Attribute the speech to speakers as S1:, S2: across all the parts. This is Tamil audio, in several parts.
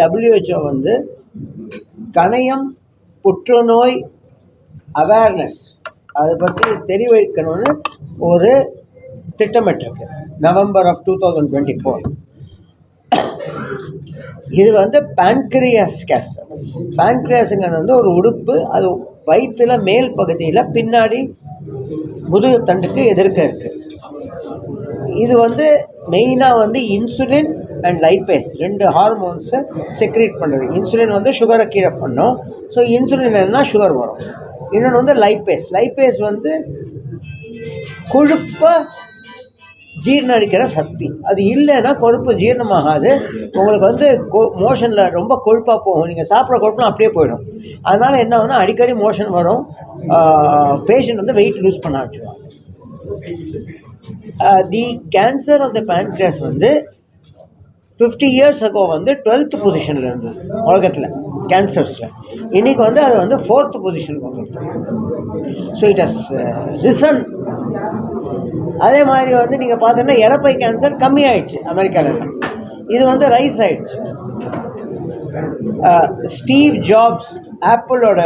S1: டபிள்யூஹெச்ஓ வந்து கணையம் புற்றுநோய் அவேர்னஸ் அதை பற்றி தெரிவிக்கணும்னு ஒரு திட்டமிட்டிருக்கு. November of two thousand twenty four இது வந்து pancreas கேன்சர் pancreasங்கிறது வந்து ஒரு உடுப்பு அது வயிற்றில் மேல் பகுதியில் பின்னாடி முதுகு தண்டுக்கு எதிர்க்க இருக்குது இது வந்து மெயினாக வந்து இன்சுலின் அண்ட் லைப்பேஸ் ரெண்டு ஹார்மோன்ஸை செக்ரேட் பண்ணுறது இன்சுலின் வந்து சுகரை கீழே பண்ணும். ஸோ இன்சுலின் என்ன சுகர் வரும். இன்னொன்று வந்து லைப்பேஸ் லைப்பேஸ் வந்து கொழுப்பை ஜீரணடிக்கிற சக்தி. அது இல்லைன்னா கொழுப்பு ஜீரணமாகாது. உங்களுக்கு வந்து மோஷனில் ரொம்ப கொழுப்பாக போகும். நீங்கள் சாப்பிட்ற கொழுப்புலாம் அப்படியே போயிடும். அதனால் என்ன ஆகும்னா அடிக்கடி மோஷன் வரும். பேஷண்ட் வந்து வெயிட் லூஸ் பண்ண ஆரம்பிச்சிடுவாங்க தி கேன்சர் ஆஃப் த பேன்கிராஸ் வந்து ஃபிஃப்டி இயர்ஸ் அகோ வந்து டுவெல்த் பொசிஷனில் இருந்தது உலகத்தில் கேன்சர்ஸில் இன்றைக்கி வந்து அது வந்து ஃபோர்த் பொசிஷனுக்கு வந்துருக்கு ஸோ இட் ஹஸ் ரிசன் அதே மாதிரி வந்து நீங்கள் பார்த்தீங்கன்னா இறப்பை கேன்சர் கம்மியாயிடுச்சு அமெரிக்காவில் இது வந்து ரைஸ் ஆயிடுச்சு. ஸ்டீவ் ஜாப்ஸ் ஆப்பிளோட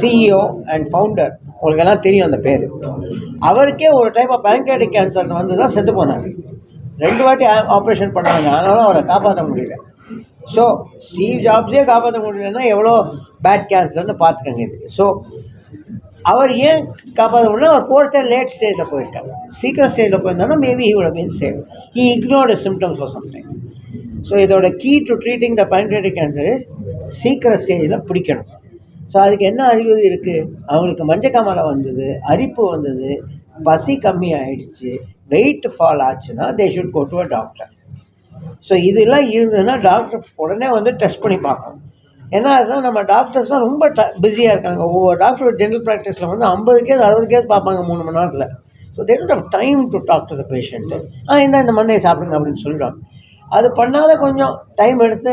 S1: சிஇஓ அண்ட் ஃபவுண்டர் உங்களுக்கெல்லாம் தெரியும் அந்த பேர். அவருக்கே ஒரு டைப் ஆஃப் பேங்க்ரேட்டிக் கேன்சர் வந்து தான் செத்து போனார். ரெண்டு வாட்டி ஆப்ரேஷன் பண்ணாங்க. ஆனாலும் அவரை காப்பாற்ற முடியல. ஸோ ஸ்டீவ் ஜாப்ஸே காப்பாற்ற முடியலன்னா எவ்வளோ பேட் கேன்சர்னு பார்த்துக்கங்க இது. ஸோ அவர் ஏன் காப்பாற்ற முடியல? அவர் போகிறத லேட் ஸ்டேஜில் போயிருக்காரு. சீக்கிரம் ஸ்டேஜில் போயிருந்தாலும் maybe he would mean save he ignored symptoms for something so இதோட key to treating the pancreatic cancer is சீக்கிரம் ஸ்டேஜில் பிடிக்கணும். ஸோ அதுக்கு என்ன அறிகுறி இருக்குது அவங்களுக்கு மஞ்சக்காமலை வந்தது அரிப்பு வந்தது பசி கம்மி ஆயிடுச்சு வெயிட் ஃபால் ஆச்சுன்னா they should go to a doctor so இதெல்லாம் இருந்ததுன்னா டாக்டர் உடனே வந்து டெஸ்ட் பண்ணி பார்க்கணும். ஏன்னா அதுதான் நம்ம டாக்டர்ஸ்லாம் ரொம்ப ட பிஸியாக இருக்காங்க. ஒவ்வொரு டாக்டர் ஜென்ரல் ப்ராக்டிஸில் வந்து ஐம்பது கேஸ் அறுபது கேஸ் பார்ப்பாங்க மூணு மணி நேரத்தில். So they don't have time to talk to the patient ah என்ன இந்த மந்தையை சாப்பிடுங்க அப்படின்னு சொல்லிடுவாங்க அது பண்ணாத கொஞ்சம் டைம் எடுத்து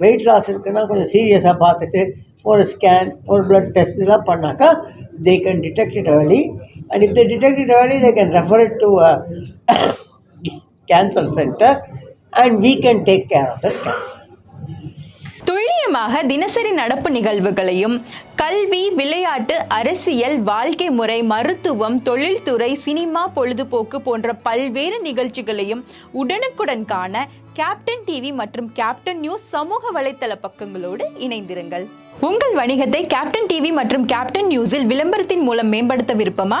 S1: வெயிட் லாஸ் இருக்குன்னா கொஞ்சம் சீரியஸாக பார்த்துட்டு ஒரு ஸ்கேன் ஒரு ப்ளட் டெஸ்ட் இதெல்லாம் பண்ணாக்கா they can detect it early. And if they detect it early they can refer it to a cancer centre and we can take care of that cancer.
S2: துல்லியமாக தினசரி நடப்பு நிகழ்வுகளையும் கல்வி விளையாட்டு அரசியல் வாழ்க்கை முறை மருத்துவம் தொழில்துறை சினிமா பொழுதுபோக்கு போன்ற பல்வேறு நிகழ்ச்சிகளையும் உடனுக்குடன் காண கேப்டன் டிவி மற்றும் கேப்டன் நியூஸ் சமூக வலைத்தள பக்கங்களோடு இணைந்திருங்கள். உங்கள் வணிகத்தை கேப்டன் டிவி மற்றும் கேப்டன் நியூஸில் விளம்பரத்தின் மூலம் மேம்படுத்த விருப்பமா?